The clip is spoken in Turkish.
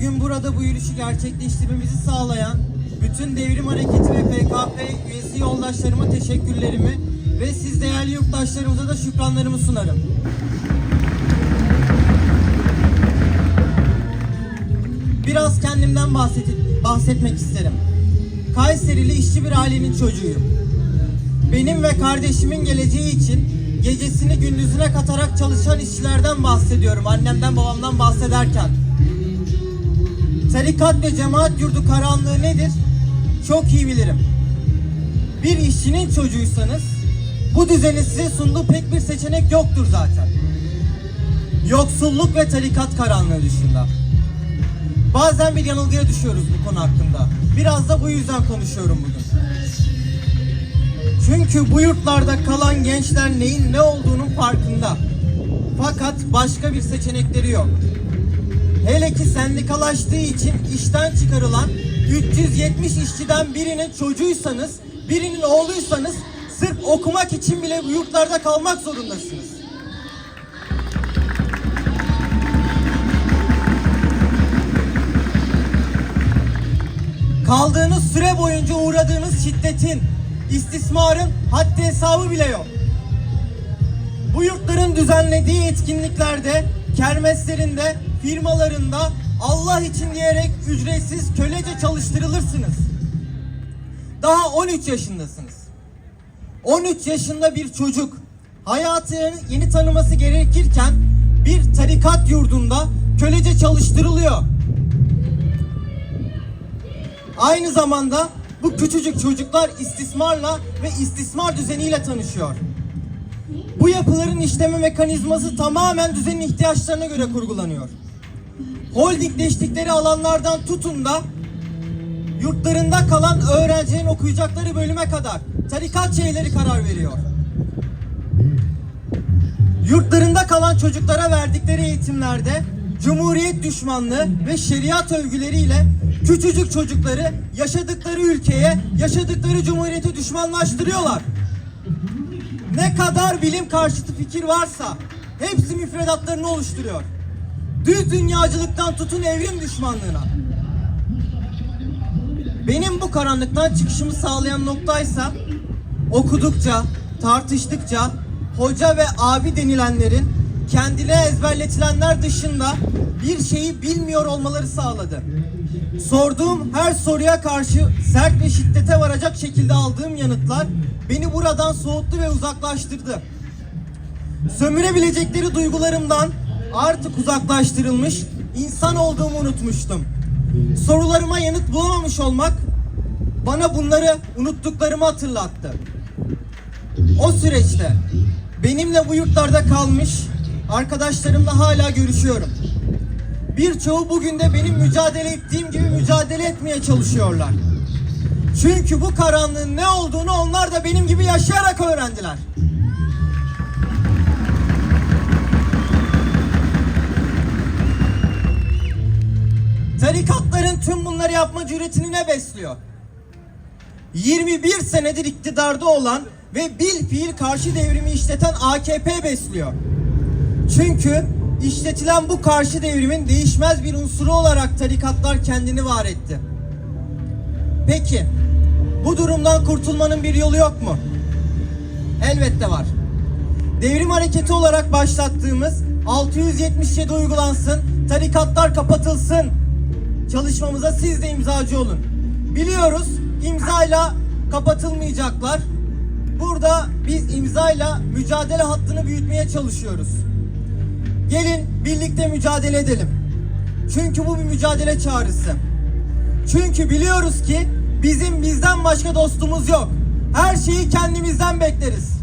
Bugün burada bu yürüyüşü gerçekleştirmemizi sağlayan bütün Devrim Hareketi ve PKP üyesi yoldaşlarıma teşekkürlerimi ve siz değerli yurttaşlarımıza da şükranlarımı sunarım. Biraz kendimden bahset- bahsetmek isterim. Kayserili işçi bir ailenin çocuğuyum. Benim ve kardeşimin geleceği için gecesini gündüzüne katarak çalışan işçilerden bahsediyorum. Annemden babamdan bahsederken. Tarikat ve cemaat yurdu karanlığı nedir? Çok iyi bilirim. Bir işçinin çocuğuysanız bu düzenin size sunduğu pek bir seçenek yoktur zaten. Yoksulluk ve tarikat karanlığı dışında. Bazen bir yanılgıya düşüyoruz bu konu hakkında. Biraz da bu yüzden konuşuyorum bugün. Çünkü bu yurtlarda kalan gençler neyin ne olduğunun farkında. Fakat başka bir seçenekleri yok. Ki sendikalaştığı için işten çıkarılan 370 işçiden birinin çocuğuysanız, birinin oğluysanız sırf okumak için bile yurtlarda kalmak zorundasınız. Kaldığınız süre boyunca uğradığınız şiddetin, istismarın haddi hesabı bile yok. Bu yurtların düzenlediği etkinliklerde, kermeslerinde, firmalarında Allah için diyerek ücretsiz kölece çalıştırılırsınız. Daha 13 yaşındasınız. 13 yaşında bir çocuk hayatını yeni tanıması gerekirken bir tarikat yurdunda kölece çalıştırılıyor. Aynı zamanda bu küçücük çocuklar istismarla ve istismar düzeniyle tanışıyor. Bu yapıların işleme mekanizması tamamen düzenin ihtiyaçlarına göre kurgulanıyor. Holdingleştikleri alanlardan tutun da yurtlarında kalan öğrencilerin okuyacakları bölüme kadar tarikat şeyleri karar veriyor. Yurtlarında kalan çocuklara verdikleri eğitimlerde cumhuriyet düşmanlığı ve şeriat övgüleriyle küçücük çocukları yaşadıkları ülkeye, yaşadıkları cumhuriyete düşmanlaştırıyorlar. Ne kadar bilim karşıtı fikir varsa hepsi müfredatlarını oluşturuyor. Düz dünyacılıktan tutun evrim düşmanlığına. Benim bu karanlıktan çıkışımı sağlayan noktaysa okudukça, tartıştıkça hoca ve abi denilenlerin kendine ezberletilenler dışında bir şeyi bilmiyor olmaları sağladı. Sorduğum her soruya karşı sert ve şiddete varacak şekilde aldığım yanıtlar beni buradan soğuttu ve uzaklaştırdı. Sömürebilecekleri duygularımdan artık uzaklaştırılmış, insan olduğumu unutmuştum. Sorularıma yanıt bulamamış olmak bana bunları unuttuklarımı hatırlattı. O süreçte benimle bu yurtlarda kalmış arkadaşlarımla hala görüşüyorum. Birçoğu bugün de benim mücadele ettiğim gibi mücadele etmeye çalışıyorlar. Çünkü bu karanlığın ne olduğunu onlar da benim gibi yaşayarak öğrendiler. Tarikatların tüm bunları yapma cüretini ne besliyor? 21 senedir iktidarda olan ve bil fiil karşı devrimi işleten AKP besliyor. Çünkü işletilen bu karşı devrimin değişmez bir unsuru olarak tarikatlar kendini var etti. Peki, bu durumdan kurtulmanın bir yolu yok mu? Elbette var. Devrim hareketi olarak başlattığımız 677 uygulansın, tarikatlar kapatılsın çalışmamıza siz de imzacı olun. Biliyoruz imzayla kapatılmayacaklar. Burada biz imzayla mücadele hattını büyütmeye çalışıyoruz. Gelin birlikte mücadele edelim. Çünkü bu bir mücadele çağrısı. Çünkü biliyoruz ki bizim bizden başka dostumuz yok. Her şeyi kendimizden bekleriz.